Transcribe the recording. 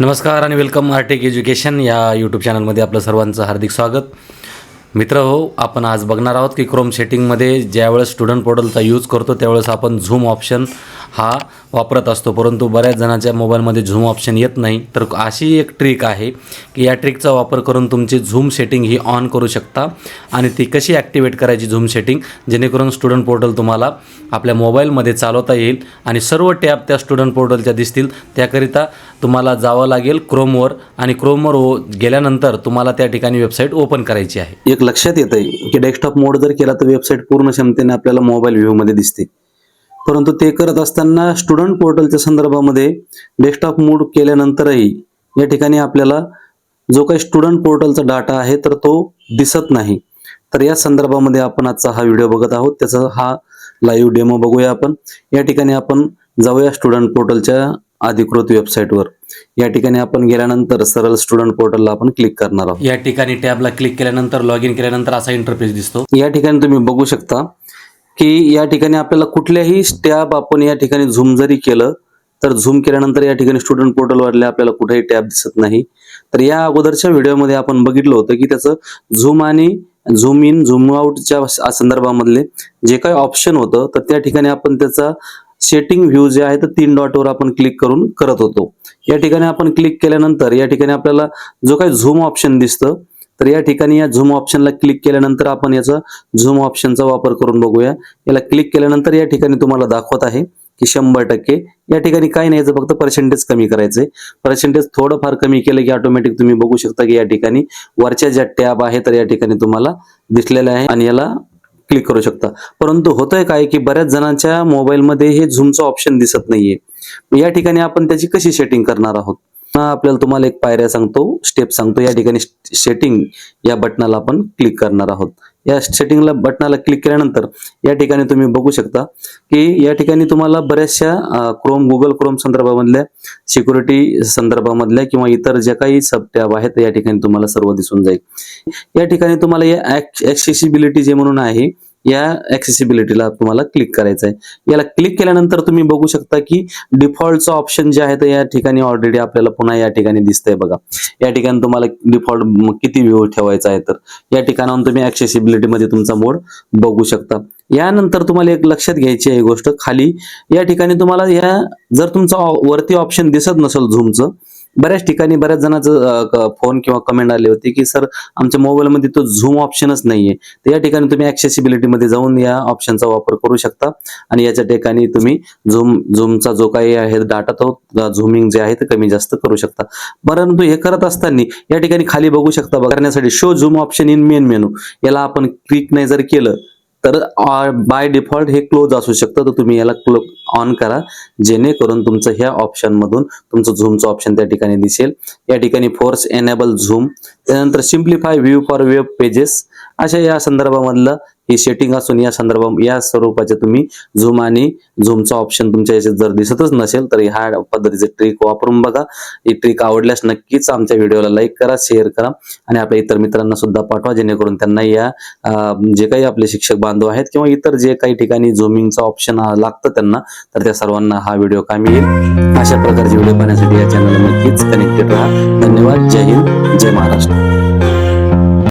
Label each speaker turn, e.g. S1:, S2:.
S1: नमस्कार आणि welcome Artech education या यूट्यूब चॅनलमध्ये आपलं सर्वांचं हार्दिक स्वागत. मित्र हो आपण आज बघणार आहोत की क्रोम सेटिंगमध्ये ज्यावेळेस स्टुडंट पोर्टलचा यूज करतो त्यावेळेस आपण झूम ऑप्शन हा वापरत असतो. परंतु बऱ्याच जणांच्या मोबाईलमध्ये झूम ऑप्शन येत नाही. तर अशी एक ट्रिक आहे की या ट्रिकचा वापर करून तुमची झूम सेटिंग ही ऑन करू शकता आणि ती कशी ॲक्टिवेट करायची झूम सेटिंग? जेणेकरून स्टुडंट पोर्टल तुम्हाला आपल्या मोबाईलमध्ये चालवता येईल आणि सर्व टॅब त्या स्टुडंट पोर्टलच्या दिसतील. त्याकरिता तुम्हाला जावं लागेल क्रोमवर आणि क्रोमवर ओ गेल्यानंतर तुम्हाला त्या ठिकाणी वेबसाईट ओपन करायची आहे.
S2: एक लक्षात येतं आहे की डेस्कटॉप मोड जर केला तर वेबसाईट पूर्ण क्षमतेने आपल्याला मोबाईल व्ह्यूमध्ये दिसते. परंतु ते करत असताना स्टुडंट पोर्टलच्या संदर्भामध्ये डेस्कटॉप मोड केल्यानंतरही या ठिकाणी आपल्याला जो काही स्टुडंट पोर्टलचा डाटा आहे तर तो दिसत नाही. तर या संदर्भामध्ये आपण आजचा हा व्हिडिओ बघत आहोत. त्याचा हा लाईव्ह डेमो बघूया आपण. या ठिकाणी आपण जाऊया स्टुडंट पोर्टलच्या अधिकृत वेबसाईटवर या ठिकाणी आपण गेल्यानंतर सरळ स्टुडंट पोर्टलला आपण क्लिक करणार आहोत.
S1: या ठिकाणी टॅबला क्लिक केल्यानंतर लॉग इन केल्यानंतर असा इंटरफेस दिसतो.
S2: या ठिकाणी तुम्ही बघू शकता. की या ठिकाणी आपल्याला कुठल्याही टॅब आपण या ठिकाणी झूम जरी केलं तर झूम केल्यानंतर या ठिकाणी स्टुडंट पोर्टलवरले आपल्याला कुठेही टॅब दिसत नाही. तर या अगोदरच्या व्हिडिओमध्ये आपण बघितलं होतं की त्याचं झूम आणि झूम इन झूम आउटच्या संदर्भामधले जे काही ऑप्शन होतं तर त्या ठिकाणी आपण त्याचा सेटिंग व्ह्यू जे आहे तर तीन डॉटवर आपण क्लिक करून करत होतो. या ठिकाणी आपण क्लिक केल्यानंतर या ठिकाणी आपल्याला जो काही झूम ऑप्शन दिसतं तर या ठिकाणी या झूम ऑप्शनला क्लिक केल्यानंतर आपण याचा झूम ऑप्शनचा वापर करून बघूया. याला क्लिक केल्यानंतर या ठिकाणी तुम्हाला दाखवत आहे की शंभर टक्के या ठिकाणी काय नाही फक्त पर्सेंटेज कमी करायचंय. पर्सेंटेज थोडंफार कमी केलं की ऑटोमॅटिक तुम्ही बघू शकता की या ठिकाणी वरच्या ज्या टॅब आहे तर या ठिकाणी तुम्हाला दिसलेल्या आहे आणि याला क्लिक करू शकता. परंतु होतंय काय की बऱ्याच जणांच्या मोबाईलमध्ये हे झूमचं ऑप्शन दिसत नाहीये. या ठिकाणी आपण त्याची कशी सेटिंग करणार आहोत? आपल्याला तुम्हाला एक पायऱ्या सांगतो स्टेप सांगतो. या ठिकाणी सेटिंग या बटनाला आपण क्लिक करणार आहोत. या सेटिंगला बटनाला क्लिक केल्यानंतर या ठिकाणी तुम्ही बघू शकता की या ठिकाणी तुम्हाला बऱ्याचशा क्रोम गुगल क्रोम संदर्भामधल्या सिक्युरिटी संदर्भामधल्या किंवा इतर ज्या काही सब टॅब आहेत या ठिकाणी तुम्हाला सर्व दिसून जाईल. या ठिकाणी तुम्हाला या ऍक्सेसिबिलिटी जे म्हणून आहे या ऍक्सेसिबिलिटीला तुम्हाला क्लिक करायचं आहे याला क्लिक केल्यानंतर तुम्ही बघू शकता की डिफॉल्टचं ऑप्शन जे आहे ते या ठिकाणी ऑलरेडी आपल्याला पुन्हा या ठिकाणी दिसतंय बघा. या ठिकाणी तुम्हाला डिफॉल्ट किती व्ह्यू ठेवायचा आहे तर या ठिकाणाहून तुम्ही ऍक्सेसिबिलिटी मध्ये तुमचा मोड बघू शकता. यानंतर तुम्हाला एक लक्षात घ्यायची आहे गोष्ट खाली या ठिकाणी तुम्हाला या जर तुमचा वरती ऑप्शन दिसत नसेल झूमचं बऱ्याच ठिकाणी बऱ्याच जणांचं फोन किंवा कमेंट आले होते की सर आमच्या मोबाईलमध्ये तो झूम ऑप्शनच नाहीये. तर या ठिकाणी तुम्ही ऍक्सेसिबिलिटी मध्ये जाऊन या ऑप्शनचा वापर करू शकता. आणि याच्या ठिकाणी तुम्ही झूम झूमचा जो काही आहे डाटा तो झूमिंग जे आहे ते कमी जास्त करू शकता. परंतु हे करत असताना या ठिकाणी खाली बघू शकता करण्यासाठी show zoom option in main menu याला आपण क्लिक नाही जर केलं तर बाय डिफॉल्ट हे क्लोज असू शकतं. तर तुम्ही याला क्लो ऑन करा. जेणेकरून तुमचं ह्या ऑप्शन मधून तुमचं झूमचं ऑप्शन त्या ठिकाणी दिसेल. या ठिकाणी फोर्स एनेबल झूम त्यानंतर simplify view for web pages अशा या संदर्भामधलं ही सेटिंग असून या संदर्भात या स्वरूपाचे तुम्ही झूम आणि झूमचा ऑप्शन तुमच्या याच्यात जर दिसतच नसेल तर ह्या पद्धतीचे ट्रिक वापरून बघा. ही ट्रिक आवडल्यास नक्कीच आमच्या व्हिडिओला लाईक करा शेअर करा आणि आपल्या इतर मित्रांना सुद्धा पाठवा जेणेकरून त्यांना या जे काही आपले शिक्षक बांधव आहेत किंवा इतर जे काही ठिकाणी झुमिंगचा ऑप्शन लागतं त्यांना तर त्या सर्वांना हा व्हिडिओ कामी येईल. अशा प्रकारचे व्हिडिओ पाहण्यासाठी या चॅनलला नक्कीच कनेक्टेड राहा. धन्यवाद. जय हिंद. जय महाराष्ट्र.